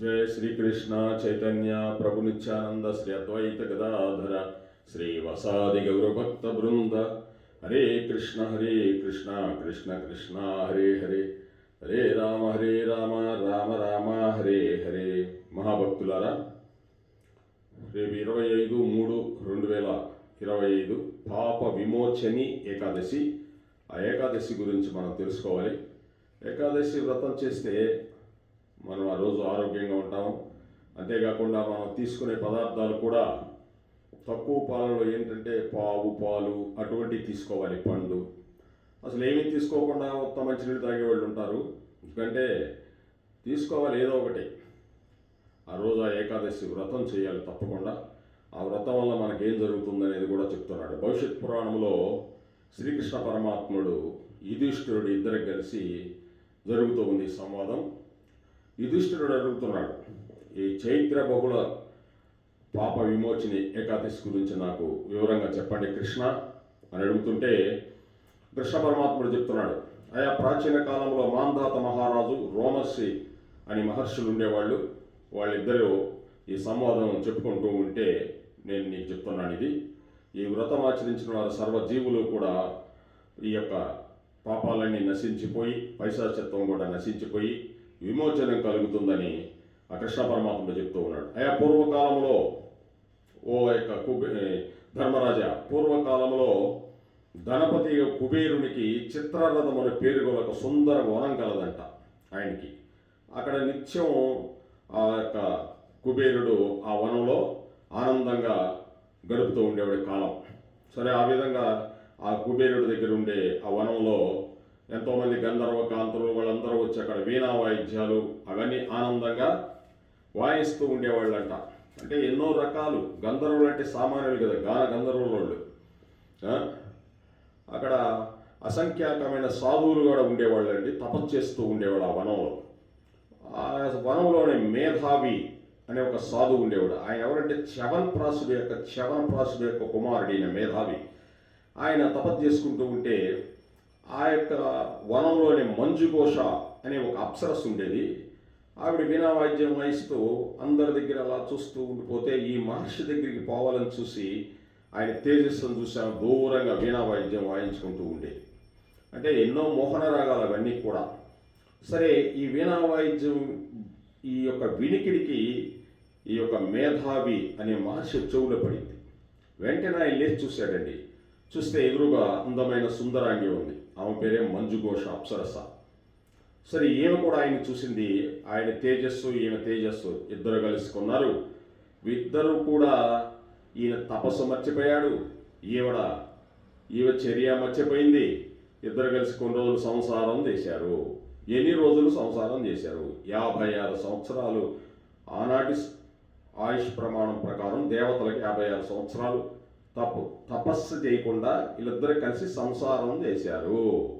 జయ శ్రీకృష్ణ చైతన్య ప్రభు నిత్యానంద శ్రీ అద్వైత గదాధర శ్రీ వసాది గౌరభక్త బృంద హరే కృష్ణ హరే కృష్ణ కృష్ణ కృష్ణ హరే హరే హరే రామ హరే రామ రామ రామ హరే హరే మహాభక్తులారా రేపు ఇరవై ఐదు మూడు రెండు వేల ఇరవై ఐదు పాప విమోచని ఏకాదశి. ఆ ఏకాదశి గురించి మనం తెలుసుకోవాలి. ఏకాదశి వ్రతం చేస్తే మనం ఆ రోజు ఆరోగ్యంగా ఉంటాము. అంతేకాకుండా మనం తీసుకునే పదార్థాలు కూడా తక్కువ పాలలో ఏంటంటే పావు పాలు అటువంటివి తీసుకోవాలి. పండు. అసలు ఏమీ తీసుకోకుండా మొత్తం మంచినీళ్ళు తాగేవాళ్ళు ఉంటారు. ఎందుకంటే తీసుకోవాలి ఏదో ఒకటి. ఆ రోజు ఆ ఏకాదశి వ్రతం చేయాలి తప్పకుండా. ఆ వ్రతం వల్ల మనకేం జరుగుతుందనేది కూడా చెప్తున్నాడు. భవిష్యత్ పురాణంలో శ్రీకృష్ణ పరమాత్ముడు యుధిష్ఠిరుడు ఇద్దరికి కలిసి జరుగుతూ ఉంది సంవాదం. యుధిష్ఠుడు అడుగుతున్నాడు ఈ చైత్ర బహుళ పాప విమోచిని ఏకాదశి గురించి నాకు వివరంగా చెప్పండి కృష్ణ అని అడుగుతుంటే కృష్ణ పరమాత్ముడు చెప్తున్నాడు ఆయా ప్రాచీన కాలంలో మాంధాత మహారాజు రోమశ్రీ అని మహర్షులు ఉండేవాళ్ళు. వాళ్ళిద్దరూ ఈ సంవాదం చెప్పుకుంటూ ఉంటే నేను నీకు చెప్తున్నాను ఇది. ఈ వ్రతం ఆచరించిన వారు సర్వజీవులు కూడా ఈ యొక్క పాపాలన్నీ నశించిపోయి పైశాచత్వం కూడా నశించిపోయి విమోచనం కలుగుతుందని ఆ కృష్ణ పరమాత్మ చెప్తూ ఉన్నాడు. అయా పూర్వకాలంలో ఓ యొక్క కుబే ధర్మరాజా పూర్వకాలంలో ధనపతి కుబేరునికి చిత్రరథం అనే పేరు గల ఒక సుందర వనం కలదంట ఆయనకి. అక్కడ నిత్యం ఆ యొక్క కుబేరుడు ఆ వనంలో ఆనందంగా గడుపుతూ ఉండేవాడి కాలం. సరే ఆ విధంగా ఆ కుబేరుడి దగ్గర ఉండే ఆ వనంలో ఎంతోమంది గంధర్వ కాంతులు వాళ్ళందరూ వచ్చి అక్కడ వీణా వాయిద్యాలు అవన్నీ ఆనందంగా వాయిస్తూ ఉండేవాళ్ళంట. అంటే ఎన్నో రకాలు. గంధర్వులు అంటే సామాన్యులు కదా గాన గంధర్వుల వాళ్ళు. అక్కడ అసంఖ్యాకమైన సాధువులు కూడా ఉండేవాళ్ళు అండి తపస్సు చేస్తూ ఉండేవాడు ఆ వనంలో. ఆ వనంలోని మేధావి అనే ఒక సాధువు ఉండేవాడు. ఆయన ఎవరంటే చవన్ ప్రాసుడు యొక్క చవన్ ప్రాసుడు యొక్క కుమారుడు ఈయన మేధావి. ఆయన తపస్సు చేసుకుంటూ ఉంటే ఆ యొక్క వనంలోని మంజుఘోష అనే ఒక అప్సరస్ ఉండేది. ఆవిడ వీణా వాయిద్యం వాయిస్తూ అందరి దగ్గర అలా చూస్తూ ఉండిపోతే ఈ మహర్షి దగ్గరికి పోవాలని చూసి ఆయన తేజస్సును చూసాము దూరంగా వీణా వాయిద్యం వాయించుకుంటూ ఉండేది. అంటే ఎన్నో మోహన రాగాలు అవన్నీ కూడా. సరే ఈ వీణా వాయిద్యం ఈ యొక్క వినికిడికి ఈ యొక్క మేధావి అనే మహర్షి చెవులో పడింది. వెంటనే ఆయన లేచి చూశాడండి. చూస్తే ఎదురుగా అందమైన సుందరాంగి ఉంది. ఆమె పేరే మంజుఘోష అప్సరస. సరే ఈమె కూడా ఆయన చూసింది. ఆయన తేజస్సు ఈమె తేజస్సు. ఇద్దరు కలుసుకున్నారు ఇద్దరు కూడా ఈయన తపస్సు మర్చిపోయాడు. ఈవిడ ఈమె చర్య మర్చిపోయింది. ఇద్దరు కలిసి కొన్ని రోజులు సంసారం చేశారు. ఎన్ని రోజులు సంసారం చేశారు? యాభై ఆరు సంవత్సరాలు. ఆనాటి ఆయుష్ ప్రమాణం ప్రకారం దేవతలకు యాభై ఆరు సంవత్సరాలు. తప్పు. తపస్సు చేయకుండా వీళ్ళిద్దరు కలిసి సంసారం చేశారు.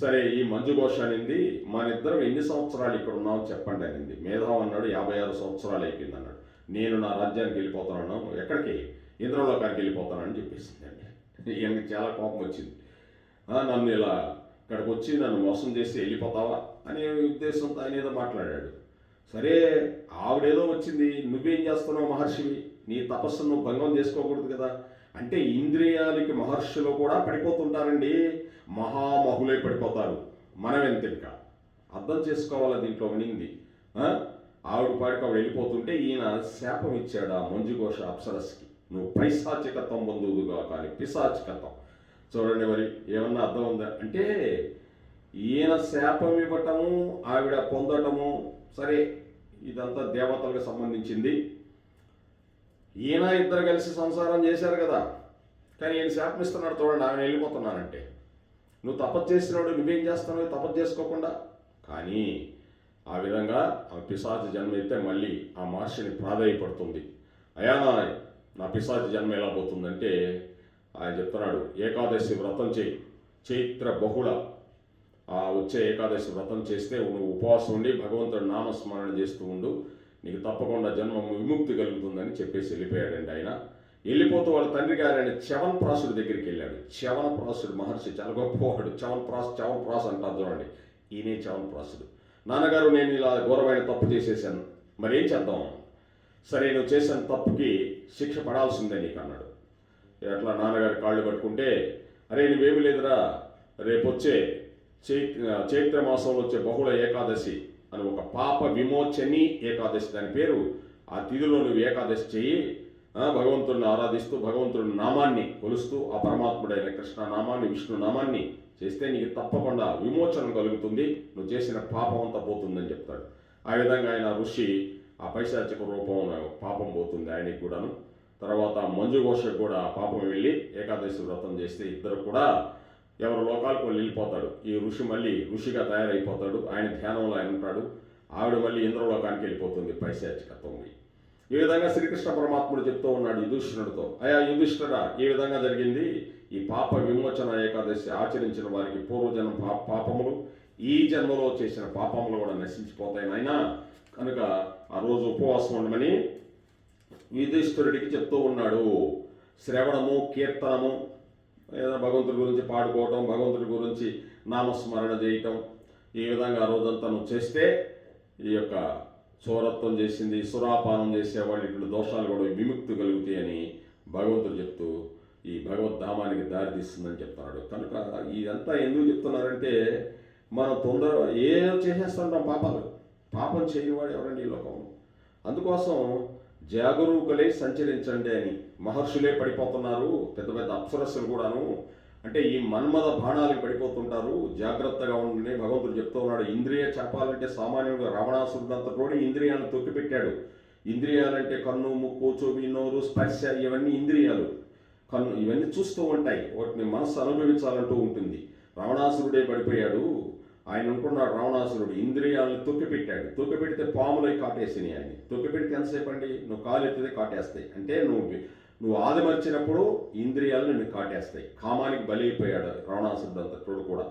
సరే ఈ మంజు ఘోష అనింది మన ఇద్దరం ఎన్ని సంవత్సరాలు ఇక్కడ ఉన్నామో చెప్పండి అనింది. మేధావ్ అన్నాడు యాభై ఆరు సంవత్సరాలు అయిపోయింది అన్నాడు. నేను నా రాజ్యానికి వెళ్ళిపోతున్నాను ఎక్కడికి? ఇంద్రలోకానికి వెళ్ళిపోతానని చెప్పేసిందండి ఈయనకి చాలా కోపం వచ్చింది. నన్ను ఇలా ఇక్కడికి వచ్చి నన్ను మోసం చేసి వెళ్ళిపోతావా? అనే ఉద్దేశంతో ఆయన ఏదో మాట్లాడాడు. సరే ఆవిడేదో వచ్చింది నువ్వేం చేస్తున్నావు మహర్షివి నీ తపస్సును భంగం చేసుకోకూడదు కదా. అంటే ఇంద్రియాలకి మహర్షులు కూడా పడిపోతుంటారండి. మహామహులే పడిపోతారు. మనం ఎంత ఇంకా అర్థం చేసుకోవాలి దీంట్లో వినింది? ఆవిడ పాడికి ఆవిడ వెళ్ళిపోతుంటే ఈయన శాపం ఇచ్చాడు ఆ మంజుఘోష అప్సరస్కి. నువ్వు పైశాచికత్వం పొందుదుగా కానీ పిశాచికత్వం. చూడండి మరి ఏమన్నా అర్థం ఉందా? అంటే ఈయన శాపం ఇవ్వటము ఆవిడ పొందటము సరే ఇదంతా దేవతలకు సంబంధించింది. ఈయన ఇద్దరు కలిసి సంసారం చేశారు కదా. కానీ ఈయన శాపమిస్తున్నాడు చూడండి ఆమె వెళ్ళిపోతున్నానంటే నువ్వు తపస్సు చేసినాడు నువ్వేం చేస్తున్నావు తపస్సు చేసుకోకుండా? కానీ ఆ విధంగా ఆ పిశాచి జన్మ అయితే మళ్ళీ ఆ మహర్షిని ప్రాధాయపడుతుంది. అయా నా నా పిశాచి జన్మ ఎలా పోతుందంటే ఆయన చెప్తున్నాడు ఏకాదశి వ్రతం చేయి. చైత్ర బహుళ. ఆ వచ్చే ఏకాదశి వ్రతం చేస్తే నువ్వు ఉపవాసం ఉండి భగవంతుడు నామస్మరణ చేస్తూ ఉండు. నీకు తప్పకుండా జన్మ విముక్తి కలుగుతుందని చెప్పేసి వెళ్ళిపోయాడండి ఆయన. వెళ్ళిపోతూ వాళ్ళ తండ్రి గారైన చవన్ ప్రాసుడి దగ్గరికి వెళ్ళాడు. చవన ప్రాసుడు మహర్షి చాలా గొప్పవాడు. చవన్ ప్రాస్ చవన్ ప్రాస్ అంటారు చూడండి. ఈయనే చవన్ ప్రాసుడు నాన్నగారు నేను ఇలా ఘోరమైన తప్పు చేసేసాను. మరి ఏం చేద్దాం? సరే నువ్వు చేసిన తప్పుకి శిక్ష పడాల్సిందే నీకు అన్నాడు. ఎట్లా నాన్నగారు కాళ్ళు పట్టుకుంటే అరే నువ్వేమి లేదురా. రేపు వచ్చే చైత్ర మాసంలో వచ్చే బహుళ ఏకాదశి అని ఒక పాప విమోచని ఏకాదశి. దాని పేరు ఆ తిథిలో నువ్వు ఏకాదశి చేయి భగవంతుడిని ఆరాధిస్తూ భగవంతుడి నామాన్ని కొలుస్తూ ఆ పరమాత్ముడైన కృష్ణ నామాన్ని విష్ణు నామాన్ని చేస్తే నీకు తప్పకుండా విమోచనం కలుగుతుంది. నువ్వు చేసిన పాపం అంతా పోతుందని చెప్తాడు. ఆ విధంగా ఆయన ఋషి ఆ పైశాచిక రూపం పాపం పోతుంది ఆయనకి కూడాను. తర్వాత మంజుఘోషకు కూడా ఆ పాపం వెళ్ళి ఏకాదశి వ్రతం చేస్తే ఇద్దరు కూడా ఎవరు లోకాలకు వెళ్ళిపోతాడు. ఈ ఋషి మళ్ళీ ఋషిగా తయారైపోతాడు. ఆయన ధ్యానంలో ఆయన ఉంటాడు. ఆవిడ మళ్ళీ ఇంద్రలోకానికి వెళ్ళిపోతుంది పైశాచికత్వం ఈ విధంగా శ్రీకృష్ణ పరమాత్ముడు చెప్తూ ఉన్నాడు యుధిష్ఠిరుడితో. అయా యుధిష్ఠుడా ఈ విధంగా జరిగింది. ఈ పాప విమోచన ఏకాదశి ఆచరించిన వారికి పూర్వజన్మ పా పాపములు ఈ జన్మలో చేసిన పాపములు కూడా నశించిపోతాయి నాయన. కనుక ఆ రోజు ఉపవాసం ఉండమని యుధిష్ఠురుడికి చెప్తూ ఉన్నాడు. శ్రవణము కీర్తనము ఏదైనా భగవంతుడి గురించి పాడుకోవటం భగవంతుడి గురించి నామస్మరణ చేయటం ఈ విధంగా ఆ రోజంతా నువ్వు చేస్తే ఈ యొక్క చోరత్వం చేసింది సురాపానం చేసేవాళ్ళు ఇట్లు దోషాలు కూడా విముక్తి కలుగుతాయని భగవంతుడు చెప్తూ ఈ భగవద్ధామానికి దారి తీస్తుందని చెప్తున్నాడు. కనుక ఇదంతా ఎందుకు చెప్తున్నారంటే మనం తొందర ఏ చేసేస్తుంటాం పాపాలు. పాపం చేయనివాడు ఎవరండి ఈ లోకంలో? అందుకోసం జాగరూకులై సంచరించండి అని మహర్షులే పడిపోతున్నారు. పెద్ద పెద్ద అప్సరస్సులు కూడాను. అంటే ఈ మన్మద బాణాలకు పడిపోతుంటారు. జాగ్రత్తగా ఉండండి. భగవంతుడు చెప్తూ ఉన్నాడు ఇంద్రియ చెప్పాలంటే సామాన్యుడు కూడా ఇంద్రియాలను తొక్కిపెట్టాడు. ఇంద్రియాలంటే కన్ను ముక్కు చెవి నోరు స్పర్శ ఇవన్నీ ఇంద్రియాలు. కన్ను ఇవన్నీ చూస్తూ ఉంటాయి. వాటిని మనస్సు అనుభవించాలంటూ ఉంటుంది. రావణాసురుడే పడిపోయాడు. ఆయన అనుకున్నాడు రావణాసురుడు ఇంద్రియాలను తొక్కిపెట్టాడు. తొక్కిపెడితే పాములై కాటేసినాయి ఆయన. తొక్కిపెడితే ఎంతసేపు అండి? నువ్వు కాలు ఎత్తితే కాటేస్తాయి. అంటే నువ్వు నువ్వు ఆదమర్చినప్పుడు ఇంద్రియాలు నిన్ను కాటేస్తాయి. కామానికి బలైపోయాడు రావణాసురుడు అంతటోడు కూడా.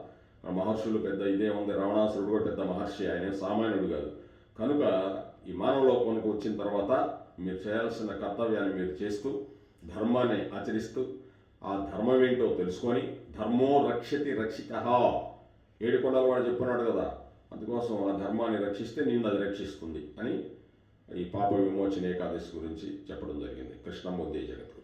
మహర్షులు పెద్ద ఇదే ఉంది. రావణాసురుడు కూడా పెద్ద మహర్షి. ఆయన సామాన్యుడు కాదు. కనుక ఈ మానవ లోకానికి వచ్చిన తర్వాత మీరు చేయాల్సిన కర్తవ్యాన్ని మీరు చేస్తూ ధర్మాన్ని ఆచరిస్తూ ఆ ధర్మం ఏంటో తెలుసుకొని ధర్మో రక్షతి రక్షిత ఏడుకొండల వాడు చెప్పున్నాడు కదా అందుకోసం ఆ ధర్మాన్ని రక్షిస్తే నిన్ను అది రక్షిస్తుంది అని ఈ పాప విమోచన ఏకాదశి గురించి చెప్పడం జరిగింది. కృష్ణమూర్తి జగత్